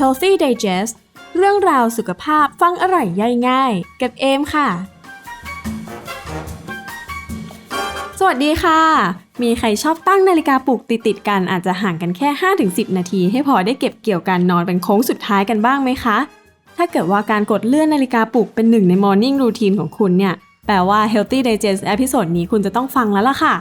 Healthy Digest เรื่องราวสุขภาพฟังอร่อยย่อยง่าย กับเอมค่ะ สวัสดีค่ะ มีใครชอบตั้งนาฬิกาปลุกติดๆกันอาจจะห่างกันแค่ 5-10 นาที ให้พอได้เก็บเกี่ยวการนอนเป็นโค้งสุดท้ายกันบ้างไหมคะ ถ้าเกิดว่าการกดเลื่อนนาฬิกาปลุกเป็นหนึ่งใน Morning Routine ของคุณเนี่ย แปลว่า Healthy Digest เอพิโซดนี้คุณจะต้องฟังแล้วล่ะค่ะ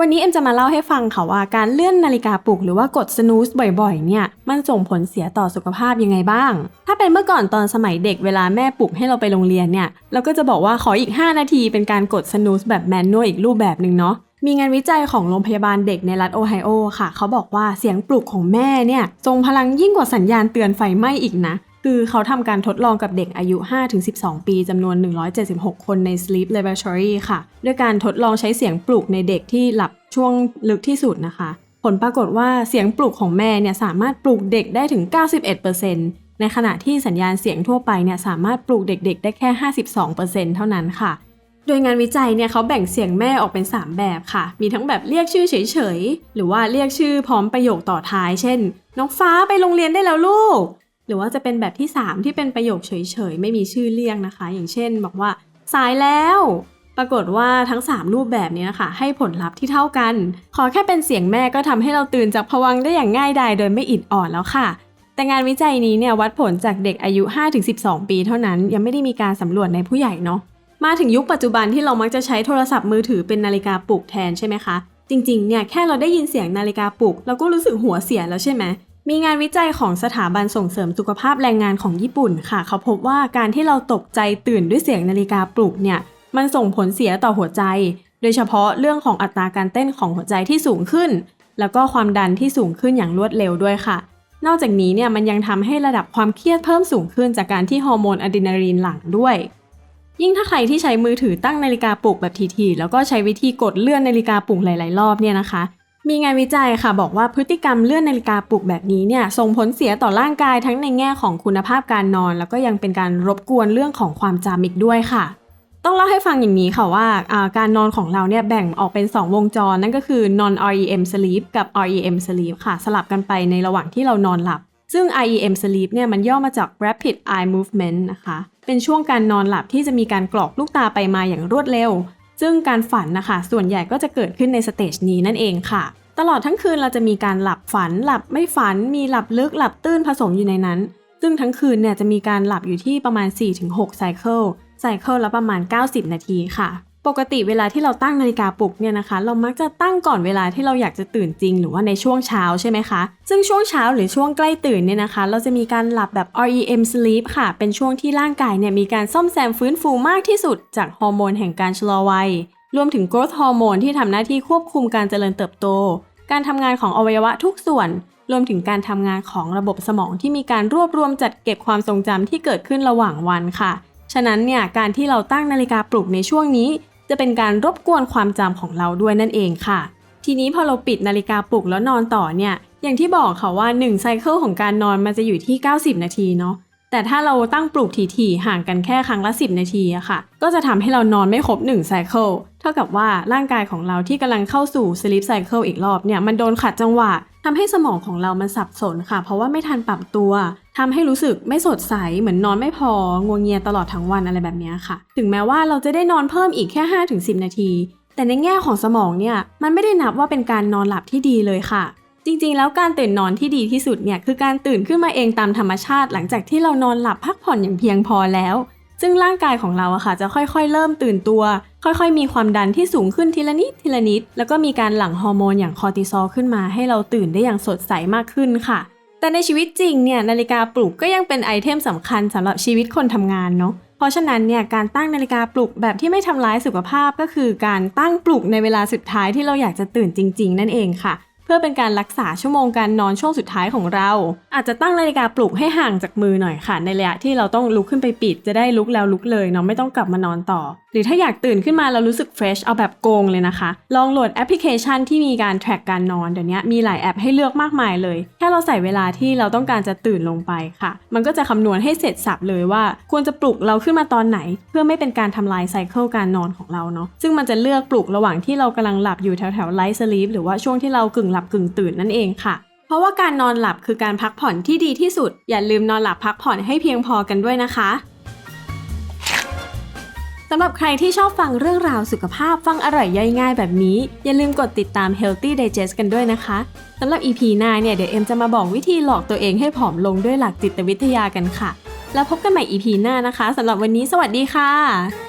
วันนี้เอ็มจะมาเล่าให้ฟังค่ะว่าการเลื่อนนาฬิกาปลุกหรือว่ากด snooze บ่อยๆ เนี่ย มันส่งผลเสียต่อสุขภาพยังไงบ้าง ถ้าเป็นเมื่อก่อนตอนสมัยเด็กเวลาแม่ปลุกให้เราไปโรงเรียนเนี่ย เราก็จะบอกว่าขออีก 5 นาทีเป็นการกด snooze แบบแมนนวลอีกรูปแบบหนึ่งเนาะมีงานวิจัยของโรงพยาบาลเด็กในรัฐโอไฮโอค่ะ เขาบอกว่าเสียงปลุกของแม่เนี่ยทรงพลังยิ่งกว่าสัญญาณเตือนไฟไหม้อีกนะ คือเขาทำการทดลองกับเด็กอายุ 5-12 ปีจำนวน 176 คนใน Sleep Laboratory ค่ะ ด้วยการทดลองใช้เสียงปลุกในเด็กที่หลับช่วงลึกที่สุดนะคะ ผลปรากฏว่าเสียงปลุกของแม่เนี่ยสามารถปลุกเด็กได้ถึง 91%ในขณะที่สัญญาณเสียงทั่วไปเนี่ยสามารถปลุกเด็ก ๆ ได้แค่ 52%เท่านั้นค่ะ โดยงานวิจัยเนี่ยเขาแบ่งเสียงแม่ออกเป็น 3 แบบค่ะ มีทั้งแบบเรียกชื่อเฉยๆ หรือว่าเรียกชื่อพร้อมประโยคต่อท้าย เช่น น้องฟ้าไปโรงเรียนได้แล้วลูก หรือว่าจะเป็นแบบที่ 3 ที่เป็นประโยคเฉยๆ ไม่มีชื่อเรียกนะคะ อย่างเช่น บอกว่า สายแล้ว ปรากฏว่าทั้ง 3 รูปแบบนี้นะคะให้ผลลัพธ์ที่เท่ากัน ขอแค่เป็นเสียงแม่ก็ทำให้เราตื่นจากผวังได้อย่างง่ายดายโดยไม่อิดอ่อนแล้วค่ะ แต่งานวิจัยนี้เนี่ยวัดผลจากเด็กอายุ 5-12 ปีเท่านั้น ยังไม่ได้มีการสำรวจในผู้ใหญ่เนาะมาถึงยุคปัจจุบันที่เรามักจะใช้โทรศัพท์มือถือเป็นนาฬิกาปลุกแทนใช่ไหมคะจริงๆเนี่ยแค่เราได้ยินเสียงนาฬิกาปลุกเราก็รู้สึกหัวเสียแล้วใช่ไหม มีงานวิจัยของสถาบันส่งเสริมสุขภาพแรงงานของญี่ปุ่นค่ะ เขาพบว่าการที่เราตกใจตื่นด้วยเสียงนาฬิกาปลุกเนี่ย มันส่งผลเสียต่อหัวใจ โดยเฉพาะเรื่องของอัตราการเต้นของหัวใจที่สูงขึ้น แล้วก็ความดันที่สูงขึ้นอย่างรวดเร็วด้วยค่ะ นอกจากนี้เนี่ยมันยังทำให้ระดับความเครียดเพิ่มสูงขึ้นจากการที่ฮอร์โมนอะดรีนาลีนหลั่งด้วย ยิ่งถ้าใครที่ใช้มือถือตั้งนาฬิกาปลุกแบบทีๆแล้วก็ใช้วิธีกดเลื่อนนาฬิกาปลุกหลาย ๆ รอบเนี่ยนะคะ มีงานวิจัยค่ะบอกว่าพฤติกรรมเลื่อนนาฬิกาปลุกแบบนี้เนี่ยส่งผลเสียต่อร่างกายทั้งในแง่ของคุณภาพการนอน แล้วก็ยังเป็นการรบกวนเรื่องของความจำอีกด้วยค่ะ ต้องเล่าให้ฟังอย่างนี้ค่ะว่าาการนอนของเราเนี่ยแบ่งออกเป็น 2 วงจรนั่นก็คือ non REM sleep กับ REM sleep ค่ะ สลับกันไปในระหว่างที่เรานอนหลับ ซึ่ง REM sleep เนี่ยมันย่อมาจาก rapid eye movement นะคะเป็นช่วงการนอนหลับที่จะมีการกรอกลูกตาไปมาอย่างรวดเร็ว ซึ่งการฝันนะคะ ส่วนใหญ่ก็จะเกิดขึ้นในสเตจนี้นั่นเองค่ะ ตลอดทั้งคืนเราจะมีการหลับฝัน หลับไม่ฝัน มีหลับลึกหลับตื้นผสมอยู่ในนั้น ซึ่งทั้งคืนเนี่ยจะมีการหลับอยู่ที่ประมาณ 4-6ไซเคิลไซเคิลละประมาณ 90 นาทีค่ะ ปกติเวลาที่เราตั้งนาฬิกาปลุกเนี่ยนะคะ เรามักจะตั้งก่อนเวลาที่เราอยากจะตื่นจริง หรือว่าในช่วงเช้าใช่ไหมคะ ซึ่งช่วงเช้าหรือช่วงใกล้ตื่นเนี่ยนะคะ เราจะมีการหลับแบบ REM sleep ค่ะ เป็นช่วงที่ร่างกายเนี่ยมีการซ่อมแซมฟื้นฟูมากที่สุด จากฮอร์โมนแห่งการชะลอวัย รวมถึง growth ฮอร์โมนที่ทำหน้าที่ควบคุมการเจริญเติบโต การทำงานของอวัยวะทุกส่วน รวมถึงการทำงานของระบบสมองที่มีการรวบรวมจัดเก็บความทรงจำที่เกิดขึ้นระหว่างวันค่ะ ฉะนั้นเนี่ยการที่เราตั้งนาฬิกาปลุกในช่วงนี้ จะเป็นการรบกวนความจำของเราด้วยนั่นเองค่ะ ทีนี้พอเราปิดนาฬิกาปลุกแล้วนอนต่อเนี่ย อย่างที่บอกค่ะว่า1ไซเคิลของการนอนมันจะอยู่ที่ 90 นาทีเนาะ แต่ถ้าเราตั้งปลุกถี่ๆห่างกันแค่ครั้งละ 10 นาทีอะค่ะ ก็จะทำให้เรานอนไม่ครบ1ไซเคิล เท่ากับว่าร่างกายของเราที่กำลังเข้าสู่ sleep cycle อีกรอบเนี่ย มันโดนขัดจังหวะ ทำให้สมองของเรามันสับสนค่ะ เพราะว่าไม่ทันปรับตัวทำให้รู้สึกไม่สดใส เหมือนนอนไม่พองวงเงียตลอดทั้งวันอะไรแบบนี้ค่ะ ถึงแม้ว่าเราจะได้นอนเพิ่มอีกแค่ 5-10 นาที แต่ในแง่ของสมองเนี่ยมันไม่ได้นับว่าเป็นการนอนหลับที่ดีเลยค่ะ จริงๆ แล้วการตื่นนอนที่ดีที่สุดเนี่ยคือการตื่นขึ้นมาเองตามธรรมชาติ หลังจากที่เรานอนหลับพักผ่อนอย่างเพียงพอแล้ว ซึ่งร่างกายของเราอะค่ะจะค่อยๆ เริ่มตื่นตัว ค่อยๆ มีความดันที่สูงขึ้นทีละนิดทีละนิด แล้วก็มีการหลั่งฮอร์โมนอย่างคอร์ติซอลขึ้นมาให้เราตื่นได้อย่างสดใสมากขึ้นค่ะ แต่ในชีวิตจริงเนี่ยนาฬิกาปลุกก็ยังเป็นไอเทมสำคัญสำหรับชีวิตคนทำงานเนาะเพราะฉะนั้นเนี่ยการตั้งนาฬิกาปลุกแบบที่ไม่ทำร้ายสุขภาพก็คือการตั้งปลุกในเวลาสุดท้ายที่เราอยากจะตื่นจริง ๆ นั่นเองค่ะ เพื่อเป็นการรักษาชั่วโมงการนอนช่วงสุดท้ายของเรา อาจจะตั้งนาฬิกาปลุกให้ห่างจากมือหน่อยค่ะ ในระยะที่เราต้องลุกขึ้นไปปิด จะได้ลุกแล้วลุกเลยเนาะไม่ต้องกลับมานอนต่อ หรือถ้าอยากตื่นขึ้นมาแล้วรู้สึกเฟรชเอาแบบโกงเลยนะคะ ลองโหลดแอปพลิเคชันที่มีการ track การนอนเดี๋ยวนี้มีหลายแอปให้เลือกมากมายเลย แค่เราใส่เวลาที่เราต้องการจะตื่นลงไปค่ะ มันก็จะคำนวณให้เสร็จสับเลยว่า ควรจะปลุกเราขึ้นมาตอนไหน เพื่อไม่เป็นการทำลายไซเคิลการนอนของเราเนาะซึ่งมันจะเลือกปลุกระหว่างที่เรากำลังหลับอยู่แถวแถวไลท์สลีปหรือว่าช่วงที่เรากึ่งหลับกึ่งตื่นนั่นเองค่ะ เพราะว่าการนอนหลับคือการพักผ่อนที่ดีที่สุด อย่าลืมนอนหลับพักผ่อนให้เพียงพอกันด้วยนะคะสำหรับใครที่ชอบฟังเรื่องราวสุขภาพฟังอร่อยย่อยง่ายแบบนี้ อย่าลืมกดติดตาม Healthy Digest กันด้วยนะคะสำหรับ EP หน้าเนี่ยเดี๋ยวเอ็มจะมาบอกวิธีหลอกตัวเองให้ผอมลงด้วยหลักจิตวิทยากันค่ะ แล้วพบกันใหม่ EP หน้านะคะสำหรับวันนี้สวัสดีค่ะ